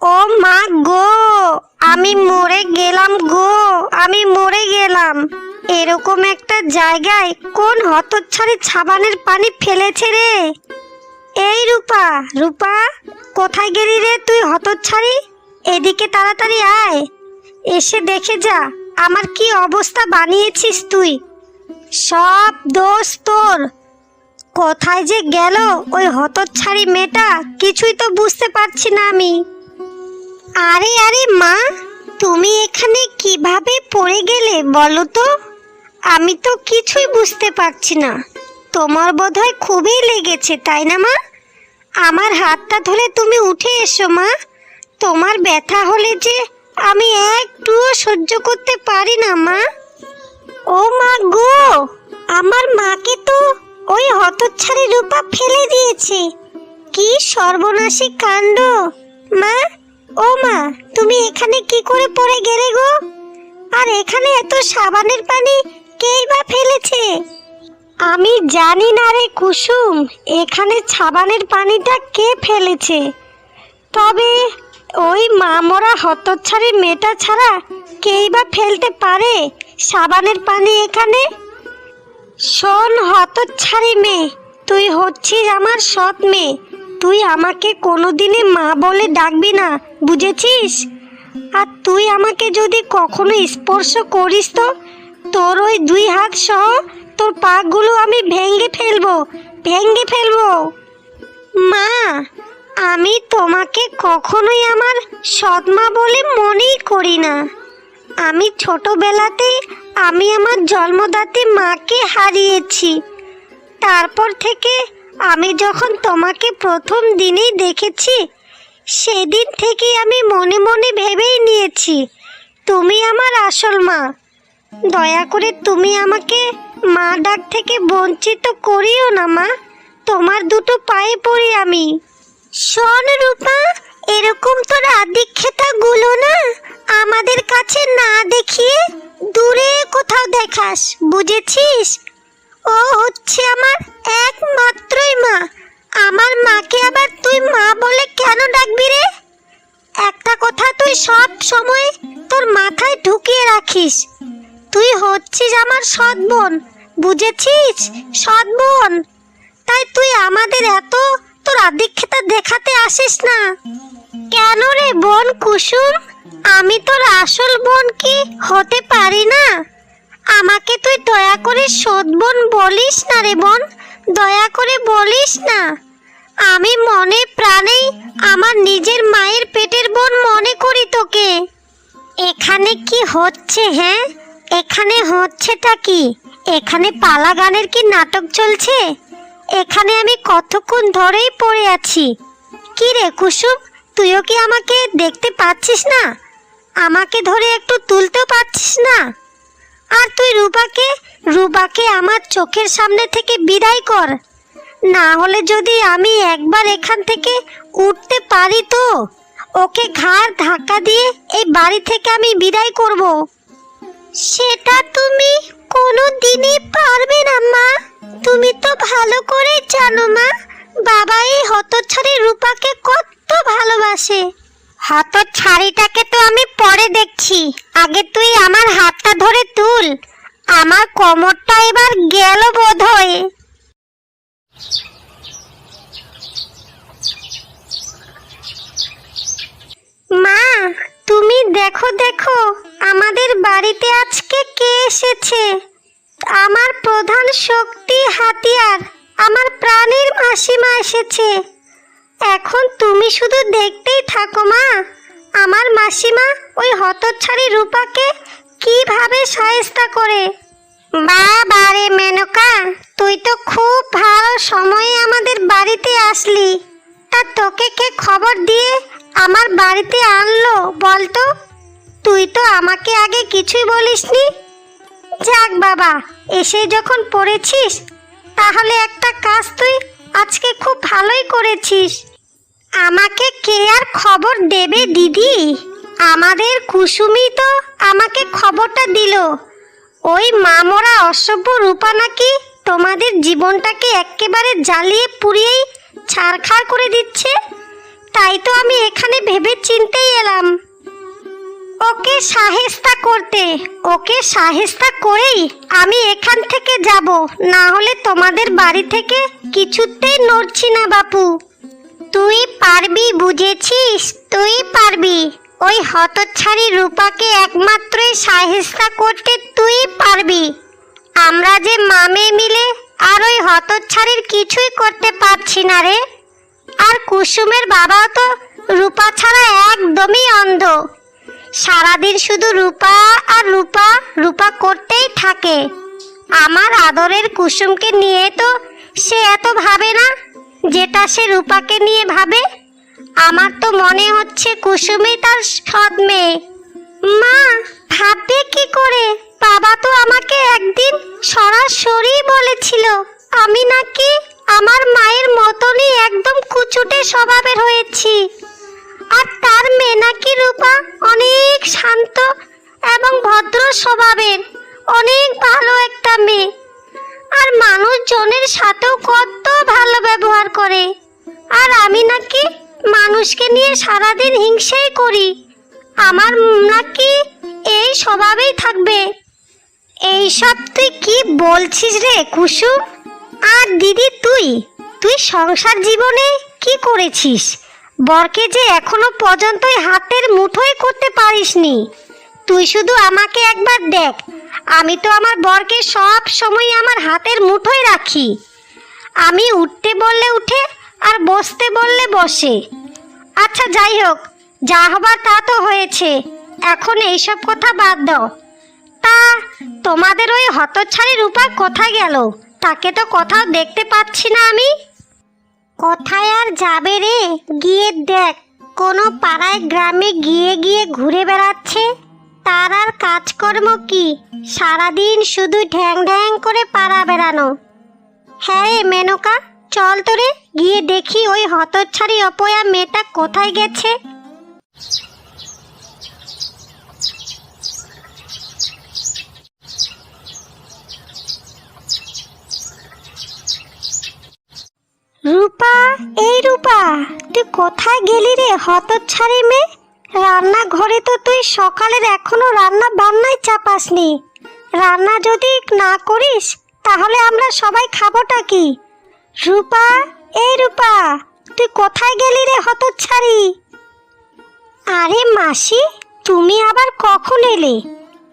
ও মা গো, আমি মরে গেলাম গো, আমি মরে গেলাম। এরকম একটা জায়গায় কোন হতচ্ছাড়ি ছাবানের পানি ফেলেছে রে? এই রূপা রূপা, কোথায় গেলি রে তুই হতচ্ছাড়ি? এদিকে তাড়াতাড়ি আয়। এসে দেখে যা, আমার কি অবস্থা বানিয়েছিস তুই। সব দোষ তোর। কোথায় যে গেল ওই হতচ্ছাড়ি মেয়েটা কিছুই তো বুঝতে পারছি না আমি। আরে আরে মা, তুমি এখানে কীভাবে পড়ে গেলে বলো তো? আমি তো কিছুই বুঝতে পারছি না। তোমার বোধহয় খুবই লেগেছে, তাই না মা? আমার হাতটা ধরে তুমি উঠে এসো মা। তোমার ব্যথা হলে যে আমি একটুও সহ্য করতে পারি না মা। ও মা গো, আমার মাকে তো ওই হতচ্ছাড়ি রূপা ফেলে দিয়েছে। কি সর্বনাশী কাণ্ড, মা। ও মা, তুমি এখানে কি করে পড়ে গেলে গো? আর এখানে এত সাবানের পানি কেই বা ফেলেছে? আমি জানি না রে কুসুম, এখানে সাবানের পানিটা কে ফেলেছে? তবে ওই মামরা হতচ্ছাড়ি মেয়েটা ছাড়া কেই বা ফেলতে পারে সাবানের পানি এখানে? শোন হতচ্ছাড়ি মেয়ে, তুই হচ্ছিস আমার সৎ মেয়ে। তুই আমাকে কোনোদিনই মা বলে ডাকবি না, বুঝেছিস? আর তুই আমাকে যদি কখনো স্পর্শ করিস তো, তোর ওই দুই হাত সহ তোর পাগুলো আমি ভেঙে ফেলব ভেঙে ফেলব। মা, আমি তোমাকে কখনোই আমার সৎমা বলে মনেই করি না। আমি ছোটবেলাতেই আমি আমার জন্মদাত্রী মাকে হারিয়েছি। তারপর থেকে আমি যখন তোমাকে প্রথম দিনেই দেখেছি, সেদিন থেকে আমি মনে মনে ভেবেই নিয়েছি, তুমি আমার আসল মা। দয়া করে তুমি আমাকে মা ডাক থেকে বঞ্চিত করিও না, মা। তোমার দুটো পায়ে পড়ি আমি। শোন রূপা, এরকম তোর আদিক্ষেতাগুলো না আমাদের কাছে না দেখিয়ে দূরে কোথাও দেখাস, বুঝেছিস? ও হচ্ছে আমার একমাত্রই মা। আমার মাকে আবার তুই মা বলে কেন ডাকবি রে? একটা কথা তুই সব সময় তোর মাথায় ঢুকিয়ে রাখিস। তুই হচ্ছিস আমার সৎ বোন, বুঝেছিস? সৎ বোন। তাই তুই আমাদের এত তোর আদিক্ষেতা দেখাতে আসিস না। কেন রে বোন কুসুম? আমি তোর আসল বোন কি হতে পারি না? আমাকে তুই দয়া করে সৎ বোন বলিস না রে বোন, দয়া করে বলিস না। আমি মনে প্রাণেই আমার নিজের মায়ের পেটের বোন মনে করি তোকে। এখানে কি হচ্ছে হ্যাঁ? এখানে হচ্ছেটা কি? এখানে পালা গানের কি নাটক চলছে? এখানে আমি কতক্ষণ ধরেই পড়ে আছি। কি রে কুসুম, তুইও কি আমাকে দেখতে পাচ্ছিস না? আমাকে ধরে একটু তুলতেও পারছিস না? আর তুই রূপাকে রূপাকে আমার চোখের সামনে থেকে বিদায় কর। না হলে যদি আমি একবার এখান থেকে উঠতে পারি তো? ওকে ঘাড় ধাক্কা দিয়ে এই বাড়ি থেকে আমি বিদায় করব। সেটা তুমি কোনো দিনই পারবে না, মা। তুমি তো ভালো করে জানো, মা। বাবা এই হতচ্ছাড়ি রূপাকে কত ভালোবাসে। হতচ্ছাড়িটাকে তো আমি পরে দেখছি। আগে তুই আমার হাতটা ধরে তুল। আমার কোমরটা এবার গেল বোধ হয় মা, তুমি দেখো দেখো, আমাদের বাড়িতে আজকে কে এসেছে? আমার প্রধান শক্তি হাতিয়ার, আমার প্রাণের মাসিমা এসেছে। এখন তুমি শুধু দেখতেই থাকো, মা। আমার মাসিমা ওই হতচ্ছাড়ি রূপাকে কীভাবে সাহেস্তা করে? বাবা রে মেনকা, তুই তো খুব ভালো সময়ে আমাদের বাড়িতে আসলি। তা তোকে কে খবর দিয়ে আমার বাড়িতে আনলো বলতো? তুই তো আমাকে আগে কিছুই বলিসনি। যাক বাবা, এসে যখন পড়েছিস, তাহলে একটা কাজ তুই আজকে খুব ভালোই করেছিস। আমাকে কে আর খবর দেবে, দিদি? আমাদের কুসুমি তো আমাকে খবরটা দিল। ওই মামরা অসভ্য রূপা নাকি তোমাদের জীবনটাকে একেবারে জ্বালিয়ে পুড়িয়েই ছাড়খাড় করে দিচ্ছে? তাই তো আমি এখানে ভেবে চিনতেই এলাম। ওকে সাহেস্তা করতে, ওকে সাহেস্তা করেই আমি এখান থেকে যাব। না হলে তোমাদের বাড়ি থেকে কিছুতেই নড়ছি না, বাপু। তুই পারবি বুঝেছিস? তুই পারবি। ওই হতচ্ছাড়ি রূপাকে একমাত্রই সাহেস্তা করতে তুই পারবি। আমরা যে মামে মিলে আর ওই হতচ্ছাড়ির কিছুই করতে পারছি না রে। আর কুসুমের বাবাও তো রূপা ছাড়া একদমই অন্ধ। সারাদিন শুধু রূপা আর রূপা রূপা করতেই থাকে। আমার আদরের কুসুমকে নিয়ে তো সে এত ভাবে না যেটা সে রূপাকে নিয়ে ভাবে, আমার তো মনে হচ্ছে কুসুমই তার সৎ মেয়ে। মা, ভাববে কি করে? বাবা তো আমাকে একদিন সরাসরি বলেছিল, আমি নাকি আমার মায়ের মতনই একদম কুচুটে স্বভাবের হয়েছি। আর তার মেয়ে নাকি রূপা অনেক শান্ত এবং ভদ্র স্বভাবের, অনেক ভালো একটা মেয়ে। আর মানুষজনের সাথেও কত ভালো ব্যবহার করে। আর আমি নাকি মানুষকে নিয়ে সারাদিন হিংসেই করি। আমার নাকি এই স্বভাবেই থাকবে। এইসব তুই কি বলছিস রে কুসুম? আর দিদি, তুই? তুই সংসার জীবনে কি করেছিস? বরকে যে এখনও পর্যন্তই হাতের মুঠোই করতে পারিসনি। তুই শুধু আমাকে একবার দেখ। আমি তো আমার বরকে সব সময় আমার হাতের মুঠোয় রাখি। আমি উঠতে বললে উঠে আর বসতে বললে বসে। আচ্ছা যাই হোক, যা হবার তা তো হয়েছে। এখন এইসব কথা বাদ দাও। তা, তোমাদের ওই হতচ্ছাড়ি রূপা কোথায় গেল? তাকে তো কোথাও দেখতে পাচ্ছি না আমি। কোথায় আর যাবে রে? গিয়ে দেখ, কোনো পাড়ায় গ্রামে গিয়ে গিয়ে ঘুরে বেড়াচ্ছে। তার আর কাজকর্ম কি? সারাদিন শুধু ঢ্যাং ঢ্যাং করে পাড়া বেড়ানো। হ্যাঁ মেনকা, চল তোরে গিয়ে দেখি ওই হতচ্ছাড়ি অপয়া মেয়েটা কোথায় গেছে। রূপা, এই রূপা, তুই কোথায় গেলি রে হতচ্ছাড়ি মেয়ে? রান্নাঘরে তো তুই সকালের এখনও রান্না বান্নাই চাপাসনি। রান্না যদি না করিস, তাহলে আমরা সবাই খাবোটা কি? রূপা এই রূপা, তুই কোথায় গেলি রে হতচ্ছাড়ি? আরে মাসি, তুমি আবার কখন এলে?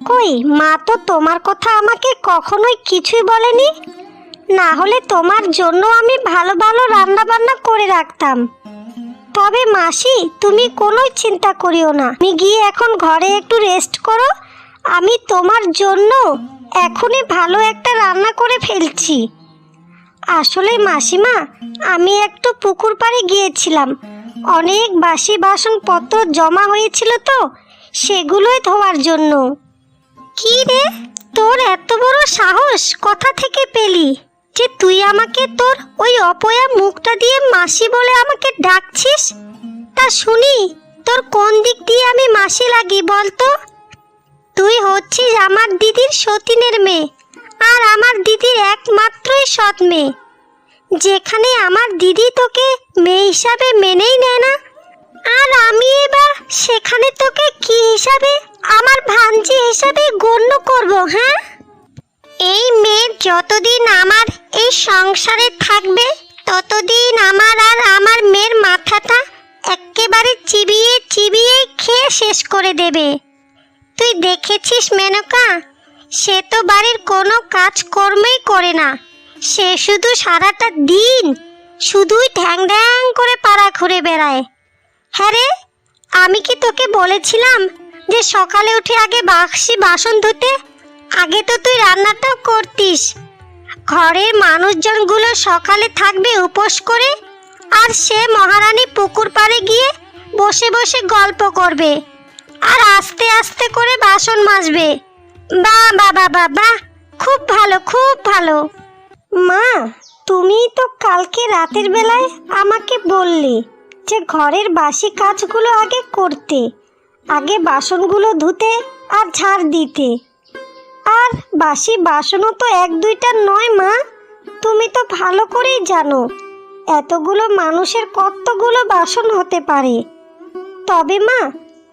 কই, মা তো তোমার কথা আমাকে কখনোই কিছুই বলেনি? না হলে তোমার জন্য আমি ভালো ভালো রান্না বান্না করে রাখতাম। তবে মাসি, তুমি কোনো চিন্তা করিও না। তুমি গিয়ে এখন ঘরে একটু রেস্ট করো। আমি তোমার জন্য এখনই ভালো একটা রান্না করে ফেলছি। আসলে মাসিমা, আমি একটু পুকুর পাড়ে গিয়েছিলাম। অনেক বাসি বাসনপত্র জমা হয়েছিল তো, সেগুলোই ধোয়ার জন্য। কি রে? তোর এত বড় সাহস? কথা থেকে পেলি? যে তুই আমাকে তোর ওই অপয়া মুখটা দিয়ে মাসি বলে আমাকে ডাকছিস? তা শুনি, তোর কোন দিক দিয়ে আমি মাসি লাগি বলতো? তুই হচ্ছিস আমার দিদির সতীনের মেয়ে, আর আমার দিদির একমাত্রই সৎ মেয়ে। যেখানে আমার দিদি তোকে মেয়ে হিসাবে মেনেই নেয় না, আর আমি এবার সেখানে তোকে কি হিসাবে, আমার ভাঞ্জি হিসাবে গণ্য করব হ্যাঁ? এই মেয়ে যতদিন আমার এই সংসারে থাকবে, ততদিন আমার আর আমার মেয়ের মাথাটা একেবারে চিবিয়ে চিবিয়ে খেয়ে শেষ করে দেবে। তুই দেখেছিস মেনকা? সে তো বাড়ির কোনো কাজকর্মই করে না। সে শুধু সারাটা দিন শুধুই ঠ্যাং ঢ্যাং করে পাড়া ঘুরে বেড়ায়। হ্যাঁ রে, আমি কি তোকে বলেছিলাম যে সকালে উঠে আগে বাক্সি বাসন ধুতে আগে তো তুই রান্নাটাও করতিস। ঘরের মানুষজনগুলো সকালে থাকবে উপোস করে, আর সে মহারানী পুকুর পাড়ে গিয়ে বসে বসে গল্প করবে, আর আস্তে আস্তে করে বাসন মাজবে। বা বা বা বা বা, খুব ভালো খুব ভালো। মা, তুমি তো কালকে রাতের বেলায় আমাকে বললে যে ঘরের বাসি কাজগুলো আগে করতে, আগে বাসনগুলো ধুতে আর ঝাড় দিতে। আর বাসি বাসনও তো এক, দুইটা নয়, মা। তুমি তো ভালো করেই জানো, এতগুলো মানুষের কতগুলো বাসন হতে পারে। তবে, মা,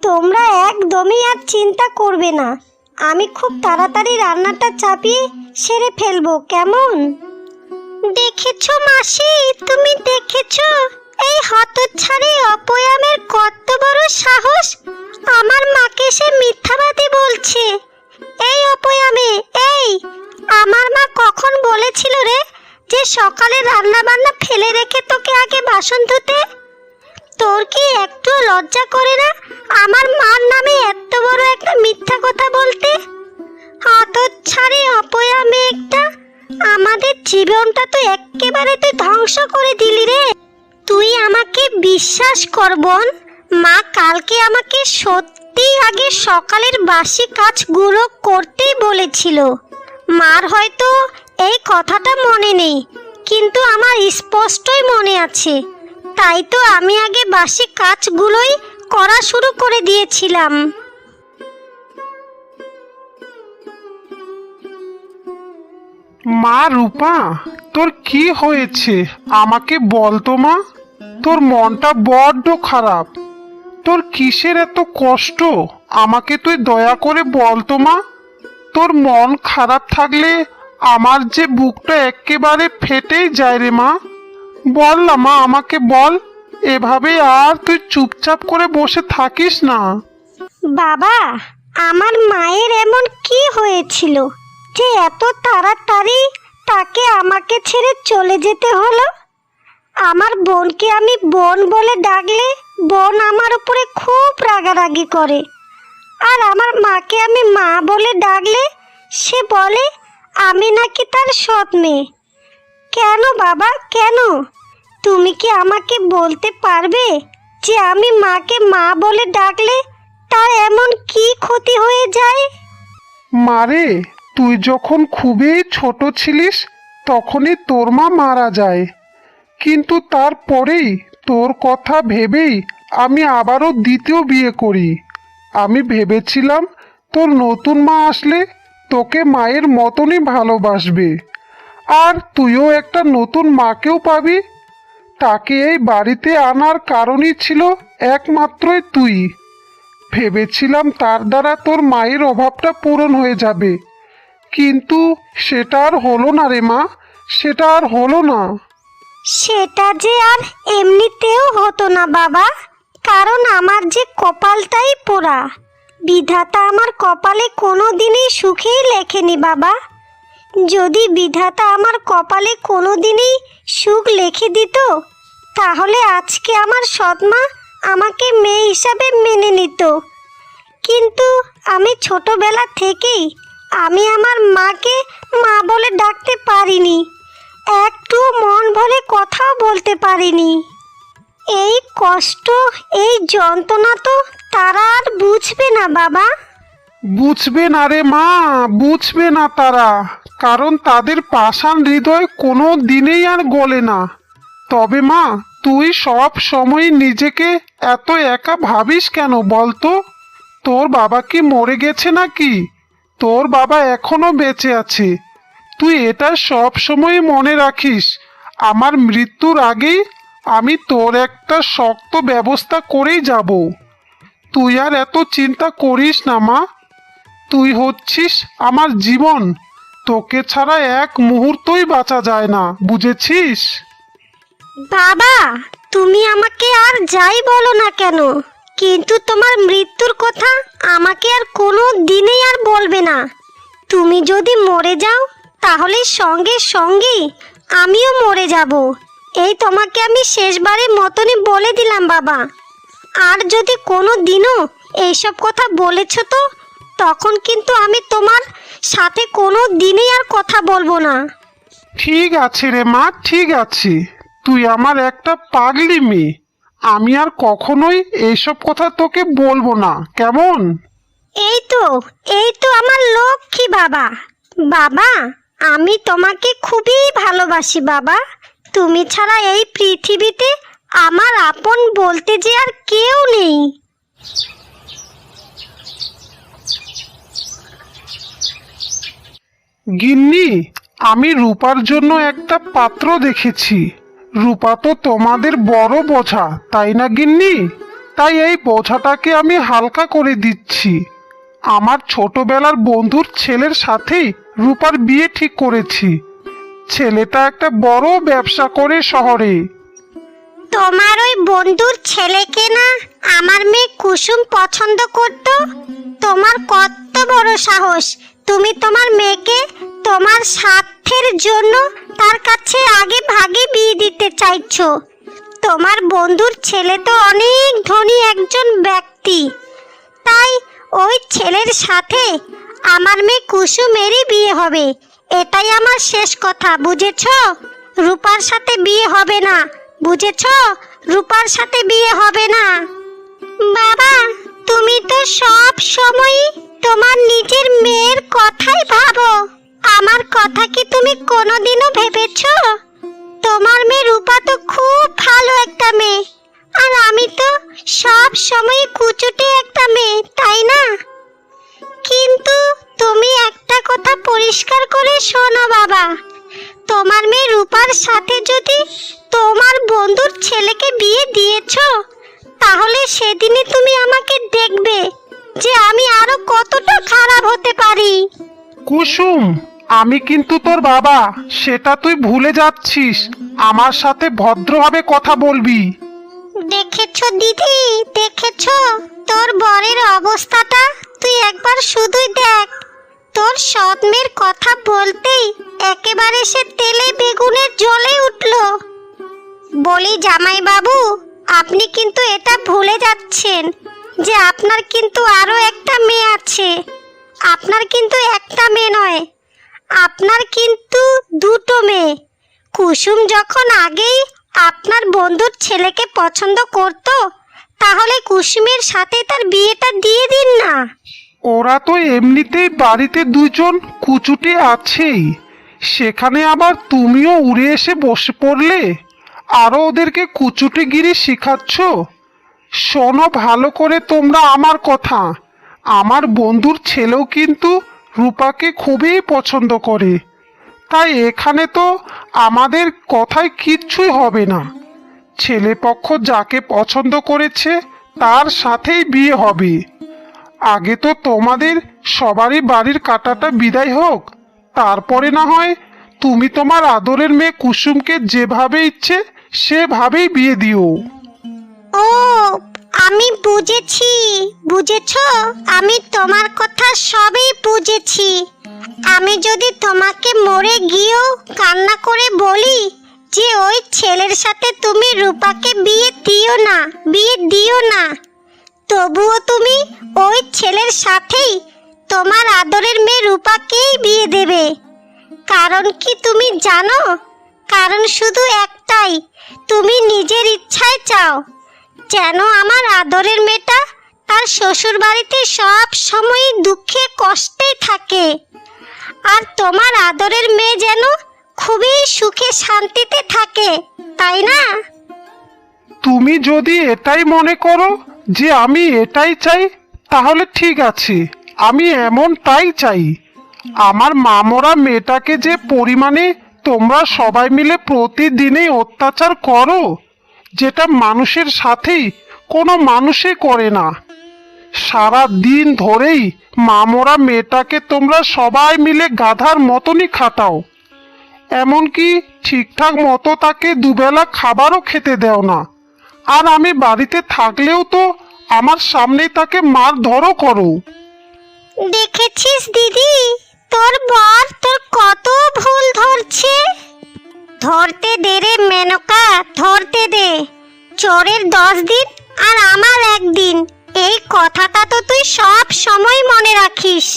তোমরা একদমই আর চিন্তা করবে না। আমি খুব তাড়াতাড়ি রান্নাটা চাপিয়ে সেরে ফেলব, কেমন? দেখেছ, মাসি? তুমি দেখেছ? এই হতচ্ছাড়ি অপয়ামের কত বড় সাহস! কর বোন। মা কালকে আমাকে সত্যি আগে সকালের বাসি কাজগুলো করতেই বলেছিল। মার হয়তো এই কথাটা মনে নেই, কিন্তু আমার স্পষ্টই মনে আছে। তাই তো আমি আগে বাসি কাজগুলোই করা শুরু করে দিয়েছিলাম। মা রূপা, তোর কি হয়েছে? আমাকে বল তো মা। তোর মনটা বড্ড খারাপ। তোর কিসের এত কষ্ট? আমাকে তুই দয়া করে বল তো মা। তোর মন খারাপ থাকলে আমার যে বুকটা একেবারে ফেটেই যায় রে মা। বল না মা, আমাকে বল। এভাবে আর তুই চুপচাপ করে বসে থাকিস না। বাবা, আমার মায়ের এমন কি হয়েছিল যে এত তাড়াতাড়ি তাকে আমাকে ছেড়ে চলে যেতে হলো? আমার বোনকে আমি বোন বলে ডাকলে বোন আমার উপরে খুব রাগারাগি করে। আর আমার মাকে আমি মা বলে ডাকলে সে বলে, আমি নাকি তার সৎ মেয়ে। কেন বাবা, কেন? তুমি কি আমাকে বলতে পারবে যে আমি মাকে মা বলে ডাকলে তার এমন কি ক্ষতি হয়ে যায়? মারে তুই যখন খুবই ছোট ছিলিস, তখনই তোর মা মারা যায়। কিন্তু তারপরেই তোর কথা ভেবেই আমি আবারও দ্বিতীয় বিয়ে করি। আমি ভেবেছিলাম তোর নতুন মা আসলে তোকে মায়ের মতনই ভালোবাসবে। আর তুইও একটা নতুন মাকেও পাবি। তাকে এই বাড়িতে আনার কারণই ছিল একমাত্রই তুই। ভেবেছিলাম তার দ্বারা তোর মায়ের অভাবটা পূরণ হয়ে যাবে। কিন্তু সেটা আর হলো না রে মা, সেটা আর হলো না। সেটা যে আর এমনিতেও হতো না বাবা। কারণ আমার যে কপালটাই পোড়া। বিধাতা আমার কপালে কোনো দিনই সুখেই লেখেনি বাবা। যদি বিধাতা আমার কপালে কোনো দিনই সুখ লিখে দিত, তাহলে আজকে আমার সৎমা আমাকে মেয়ে হিসাবে মেনে নিত। কিন্তু আমি ছোটবেলা থেকেই আমি আমার মাকে মা বলে ডাকতে পারিনি। একটু মন ভরে কথাও বলতে পারিনি। এই কষ্ট, এই যন্ত্রণা তো তারা আর বুঝবে না, বাবা। বুঝবে না রে মা, বুঝবে না তারা। কারণ তাদের পাষাণ হৃদয় কোনো দিনেই আর গলে না। তবে মা, তুই সব সময় নিজেকে এত একা ভাবিস কেন বলতো? তোর বাবা কি মরে গেছে নাকি? তোর বাবা এখনও বেঁচে আছে। তুই এটা সব সময় মনে রাখিস। আমার মৃত্যুর আগেই আমি তোর একটা শক্ত ব্যবস্থা করেই যাব। তুই আর এত চিন্তা করিস না, মা। তুই হচ্ছিস আমার জীবন। তোকে ছাড়া এক মুহূর্তই বাঁচা যায় না, বুঝেছিস? বাবা, তুমি আমাকে আর যাই বলো না কেন? কিন্তু তোমার মৃত্যুর কথা আমাকে আর কোনো দিনেই আর বলবে না। তুমি যদি মরে যাও তাহলে সঙ্গে সঙ্গেই আমিও মরে যাব। এই তোমাকে আমি শেষবারের মতনই বলে দিলাম বাবা। আর যদি কোনো দিনও এইসব কথা বলেছ তো তখন কিন্তু আমি তোমার সাথে কোনো দিনই আর কথা বলব না। ঠিক আছে রে মা ঠিক আছে। তুই আমার একটা পাগলি মেয়ে। আমি আর কখনোই এইসব কথা তোকে বলব না কেমন? এই তো এই তো আমার লক্ষ্মী বাবা। বাবা আমি তোমাকে খুবই ভালোবাসি, বাবা। তুমি ছাড়া এই পৃথিবীতে আমার আপন বলতে যে আর কেউ নেই। গিন্নি, আমি রূপার জন্য একটা পাত্র দেখেছি। রূপা তো তোমাদের বড় বোঝা, তাই না গিন্নি? তাই এই বোঝাটাকে আমি হালকা করে দিচ্ছি। আমার ছোটবেলার বন্ধুর ছেলের সাথেই রূপার বিয়ে ঠিক করেছি। ছেলেটা একটা বড় ব্যবসা করে শহরে। তোমার ওই বন্ধুর ছেলেকে না আমার মেয়ে কুসুম পছন্দ করত? তোমার কত বড় সাহস। তুমি তোমার মেয়েকে তোমার স্বার্থের জন্য তার কাছে আগে ভাগে বিয়ে দিতে চাইছো। তোমার বন্ধুর ছেলে তো অনেক ধনী একজন ব্যক্তি। তাই ওই ছেলের সাথে আমার মেয়ে কুসুমেরই বিয়ে হবে। এটাই আমার শেষ কথা, বুঝেছ? রূপার সাথে বিয়ে হবে না, বুঝেছ? রূপার সাথে বিয়ে হবে না। বাবা, তুমি তো সব সময় তোমার নিজের মেয়ের কথাই ভাবো। আমার কথা কি তুমি কোনোদিনও ভেবেছ? তোমার মেয়ে রূপা তো খুব ভালো একটা মেয়ে। আর আমি তো সব সময় কুচুটে একটা মেয়ে, তাই না? কিন্তু তুমি একটা কথা পরিষ্কার করে শোনো বাবা। তোমার মেয়ে রূপার সাথে যদি তোমার বন্ধুর ছেলেকে বিয়ে দিয়েছ তাহলে সেদিনই তুমি আমাকে দেখবে যে আমি আরও কতটা খারাপ হতে পারি। কুসুম আমি কিন্তু তোর বাবা সেটা তুই ভুলে যাচ্ছিস। আমার সাথে ভদ্রভাবে কথা বলবি। দেখেছ দিদি দেখেছ তোর বরের অবস্থাটা? তুই একবার শুধুই দেখ। তোর সৎমের কথা বলতেই একেবারে সে তেলে বেগুনের জ্বলে উঠল। বলি জামাই বাবু আপনি কিন্তু এটা ভুলে যাচ্ছেন যে আপনার কিন্তু আরও একটা মেয়ে আছে। আপনার কিন্তু একটা মেয়ে নয়, আপনার কিন্তু দুটো মেয়ে। কুসুম যখন আগেই আপনার বন্ধুর ছেলেকে পছন্দ করত, তাহলে কুসুমের সাথে তার বিয়েটা দিয়ে দিন না। ওরা তো এমনিতেই বাড়িতে দুজন কুচুটে আছেই। সেখানে আবার তুমিও উড়ে এসে বসে পড়লে? আরও ওদেরকে কুচুটেগিরি শেখাচ্ছ? শোনো ভালো করে তোমরা আমার কথা। আমার বন্ধুর ছেলেও কিন্তু রূপাকে খুবই পছন্দ করে। তাই এখানে তো আমাদের কথায় কিচ্ছুই হবে না। ছেলেপক্ষ যাকে পছন্দ করেছে, তার সাথেই বিয়ে হবে। আগে তো তোমাদের সবারই বাড়ির কাটাটা বিদায় হোক, তারপরে না হয় তুমি তোমার আদরের মেয়ে কুসুমকে যেভাবে ইচ্ছে সেভাবেই বিয়ে দিও। ও, আমি বুঝেছি, বুঝেছ? আমি তোমার কথা সবই বুঝেছি। আমি যদি তোমাকে মরে গিয়েও কান্না করে বলি যে ওই ছেলের সাথে তুমি রূপাকে বিয়ে দিও না, বিয়ে দিও না তবুও তুমি ওই ছেলের সাথেই তোমার আদরের মেয়ে রূপাকেই বিয়ে দেবে। কারণ কি তুমি জানো? কারণ শুধু একটাই, তুমি নিজের ইচ্ছায় চাও। যেন আমার আদরের মেয়েটা তার শ্বশুর বাড়িতে সব সময় দুঃখে কষ্টে থাকে। আর তোমার আদরের মেয়ে যেন খুবই সুখে শান্তিতে থাকে, তাই না? তুমি যদি এটাই মনে করো যে আমি এটাই চাই, তাহলে ঠিক আছে। আমি এমনটাই চাই। আমার মামরা মেয়েটাকে যে পরিমাণে তোমরা সবাই মিলে প্রতিদিনেই অত্যাচার করো, যেটা মানুষের সাথেই কোনো মানুষে করে না। সারা দিন ধরেই মামরা মেয়েটাকে তোমরা সবাই মিলে গাধার মতনই খাটাও। এমনকি ঠিকঠাক মতো তাকে দুবেলা খাবারও খেতে দেও না। আর আমি বাড়িতে থাকলেও তো আমার সামনেই তাকে মার ধরো করো। দেখেছিস দিদি? তোর বর তোর কত ভুল ধরছে। ধরতে দে রে মেনকা, ধরতে দে। চোরের দশ দিন আর আমার একদিন। এই কথাটা তো তুই সব সময় মনে রাখিস।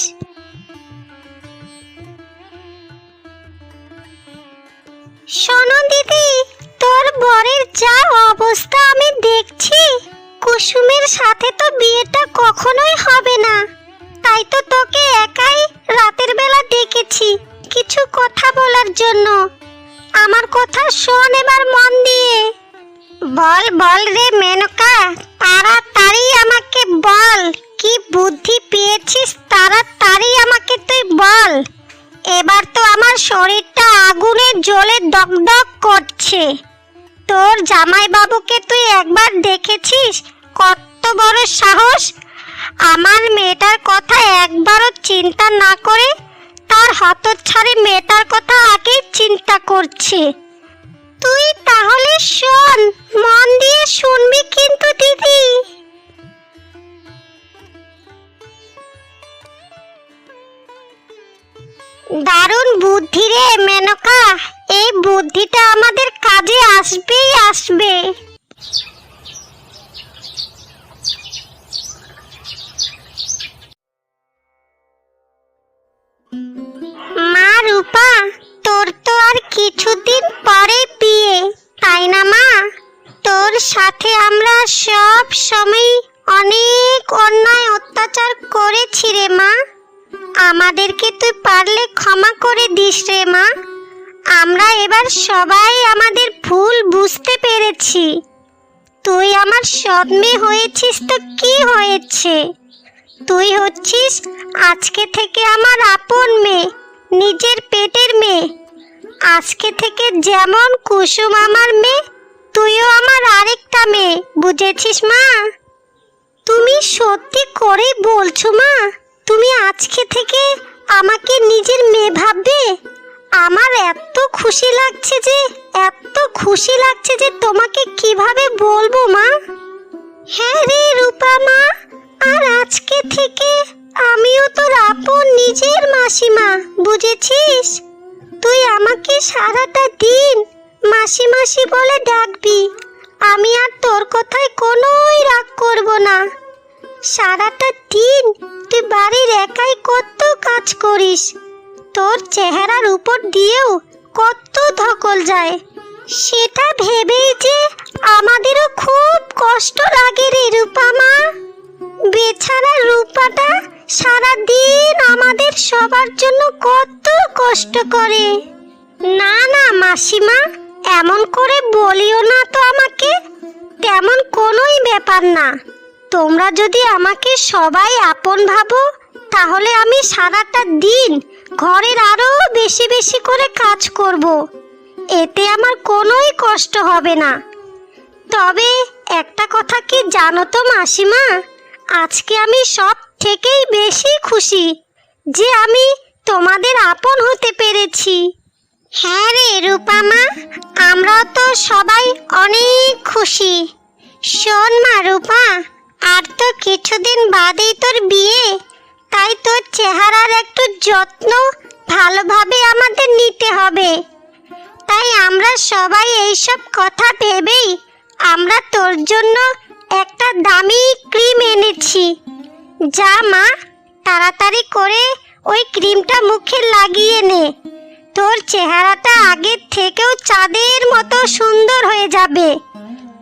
শোনো দিদি তোর বরের যা অবস্থা আমি দেখছি, কুসুমের সাথে তো বিয়েটা কখনোই হবে না। তাই তো তোকে একাই রাতের বেলা ডেকেছি কিছু কথা বলার জন্য। আমার কথা শোন এবার মন দিয়ে। বল বল রে মেনকা, তাড়াতাড়ি আমাকে বল, কি বুদ্ধি পেয়েছিস তাড়াতাড়ি আমাকে তুই বল। এবার তো আমার শরীরটা আগুনে জ্বলে দগদগ করছে। তোর জামাই বাবুকে তুই একবার দেখেছিস? কত বড় সাহস! আমার মেয়েটার কথা একবারও চিন্তা না করে তার হতচ্ছাড়ি মেয়েটার কথা আগেই চিন্তা করছে। তুই তাহলে শোন, মন দিয়ে শুনবি কিন্তু দিদি। দারুণ বুদ্ধি রে মেনকা। এই বুদ্ধিটা আমাদের কাজে আসবেই আসবে। মা রূপা, তোর তো আর কিছুদিন পরে বিয়ে, তাই না মা? তোর সাথে আমরা সব সময় অনেক অন্যায় অত্যাচার করেছি রে মা। আমাদেরকে তুই পারলে ক্ষমা করে দিস রে মা। আমরা এবার সবাই আমাদের ভুল বুঝতে পেরেছি। তুই আমার সৎ মেয়ে হয়েছিস তো কি হয়েছে? তুই হচ্ছিস আজকে থেকে আমার আপন মেয়ে, নিজের পেটের মেয়ে। আজকে থেকে যেমন কুসুম আমার মেয়ে, তুইও আমার আরেকটা মেয়ে, বুঝেছিস মা? তুমি সত্যি করেই বলছো মা। তুমি আজকে থেকে আমাকে নিজের মেয়ে ভাববে? আমার এত খুশি লাগছে যে, এত খুশি লাগছে যে তোমাকে কীভাবে বলব মা? হ্যাঁ রে রূপা মা, আর আজকে থেকে আমিও তোর আপন নিজের মাসিমা, বুঝেছিস? তুই আমাকে সারাটা দিন মাসি মাসি বলে ডাকবি। আমি আর তোর কথায় কোনোই রাগ করব না। সারাটা দিন তুই বাড়ির একাই কত কাজ করিস? তোর চেহারার উপর দিয়েও কত ধকল যায়। সেটা ভেবেই যে আমাদেরও খুব কষ্ট লাগে রে রূপা মা। বেছারা রূপাটা সারা দিন আমাদের সবার জন্য কত কষ্ট করে। না না, মাসিমা, এমন করে বলিও না তো আমাকে। তেমন কোনোই ব্যাপার না। তোমরা যদি আমাকে সবাই আপন ভাবো, তাহলে আমি সারাটা দিন ঘরের আরও বেশি বেশি করে কাজ করব। এতে আমার কোনোই কষ্ট হবে না। তবে একটা কথা কি জানো তো মাসিমা? আজকে আমি সব থেকেই বেশি খুশি যে আমি তোমাদের আপন হতে পেরেছি। হ্যাঁ রে রূপামা আমরাও তো সবাই অনেক খুশি। শোন মা রূপা আর তো কিছুদিন বাদেই তোর বিয়ে। তাই তোর চেহারার একটু যত্ন ভালোভাবে আমাদের নিতে হবে। তাই আমরা সবাই এইসব কথা ভেবেই আমরা তোর জন্য একটা দামি ক্রিম এনেছি। যা মা, তাড়াতাড়ি করে ওই ক্রিমটা মুখে লাগিয়ে নে। তোর চেহারাটা আগের থেকেও চাঁদের মতো সুন্দর হয়ে যাবে।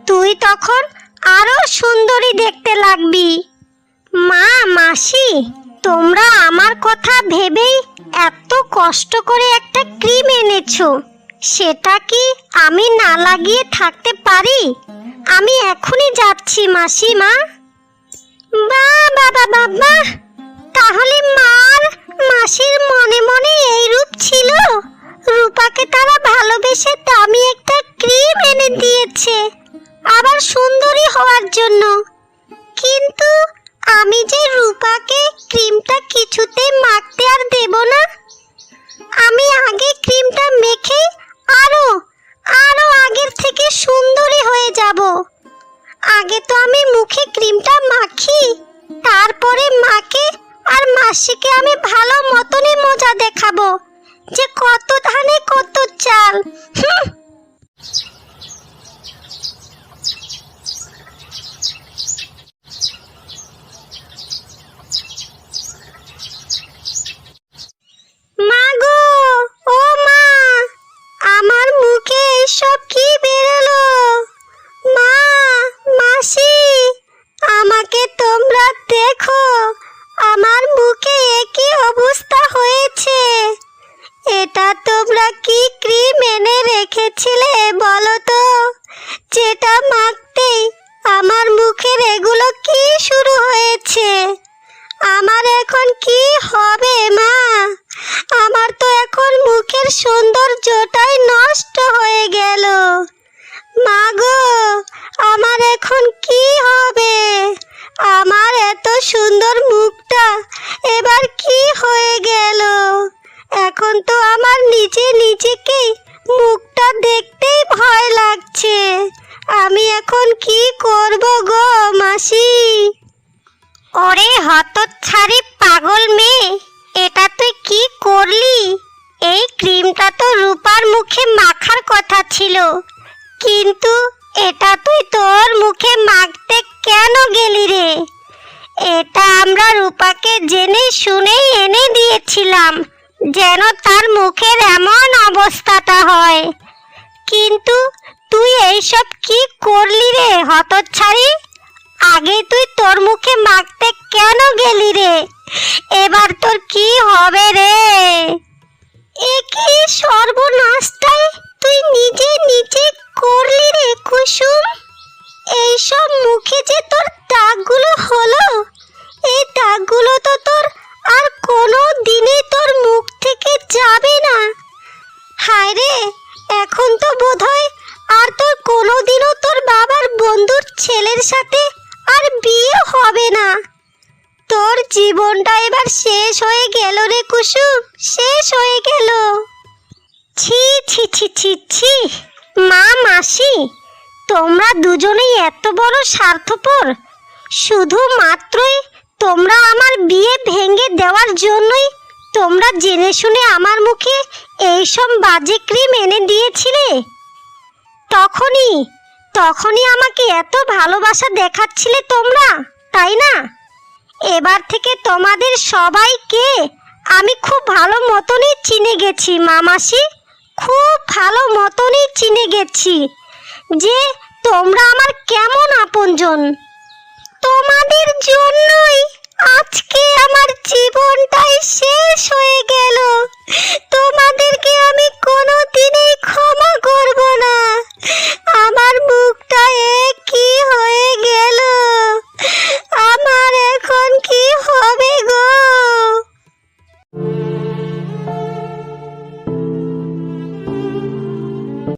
তুই তখন আরও সুন্দরী দেখতে লাগবি। মা, মাসি, তোমরা আমার কথা ভেবেই এত কষ্ট করে একটা ক্রিম এনেছো। সেটা কি আমি না লাগিয়ে থাকতে পারি? আমি এখনই যাচ্ছি, মাসি মা। বা বাবা বাবা তাহলে মার, মাসির মনে মনে এই রূপ ছিল। রূপাকে তারা ভালোবেসে দামি একটা ক্রিম এনে দিয়েছে। আবার সুন্দরী হওয়ার জন্য। কিন্তু আমি যে রূপাকে ক্রিমটা কিছুতে মাখতে আর দেব না, আমি আগে ক্রিমটা মেখে আরও আরও আগের থেকে সুন্দরী হয়ে যাব। আগে তো আমি মুখে ক্রিমটা মাখি, তারপরে মাকে আর মাসিকে আমি ভালো মতনই মজা দেখাবো, যে কত ধানে কত চাল। হুম। মা গো ও মা আমার মুখে এসব কি মুখের সৌন্দর্যটাই নষ্ট হয়ে গেল। মা গো আমার এখন কি হবে? আমার এত সুন্দর মুখটা এবার কি হয়ে গেল? এখন তো আমার নিচে নিচেকে মুখটা দেখতেই ভয় লাগছে। আমি এখন কি করব গো, মাসি? ওরে হতচ্ছাড়ি পাগল মেয়ে, এটা তুই কি করলি? এই ক্রিমটা তো রূপার মুখে মাখার কথা ছিল। কিন্তু এটা তুই তোর মুখে মাখতে কেন গেলি রে? এটা আমরা রূপাকে জেনে শুনেই এনে দিয়েছিলাম, যেন তার মুখের এমন অবস্থাটা হয়। কিন্তু তুই এইসব কি করলি রে, হতচ্ছাড়ি? আগে তুই তোর মুখে মাখতে কেন গেলি রে? এবার তোর কি হবে রে? এ কি সর্বনাশটাই তুই নিজে নিজে করলি রে কুসুম। এইসব মুখে যে তোর দাগগুলো হলো, এই দাগগুলো তো তোর আর কোনো দিনই তোর মুখ থেকে যাবে না। হায় রে, এখন তো বোধহয় আর তোর কোনোদিনও তোর বাবার বন্ধুর ছেলের সাথে আর বিয়ে হবে না। তোর জীবনটা এবার শেষ হয়ে গেল রে কুসুম, শেষ হয়ে গেল। ছি ছি ছি ছি ছি। মা, মাসি, তোমরা দুজনেই এত বড় স্বার্থপর। শুধুমাত্রই তোমরা আমার বিয়ে ভেঙে দেওয়ার জন্যই তোমরা জেনে শুনে আমার মুখে এইসব বাজে ক্রিম এনে দিয়েছিলে। তখনই তখনই আমাকে এত ভালোবাসা দেখাচ্ছিলে তোমরা, তাই না? এবার থেকে তোমাদের সবাইকে আমি খুব ভালো মতনই চিনে গেছি মামাসি খুব ভালো মতনই চিনে গেছি যে তোমরা আমার কেমন আপনজন। তোমাদের জন্যই আজকে আমার জীবনটাই শেষ হয়ে গেল। তোমাদেরকে আমি কোনো দিনই ক্ষমা করব না। আমার মুখটা এ কি হয়ে গেল। আমার এখন কি হবে গো?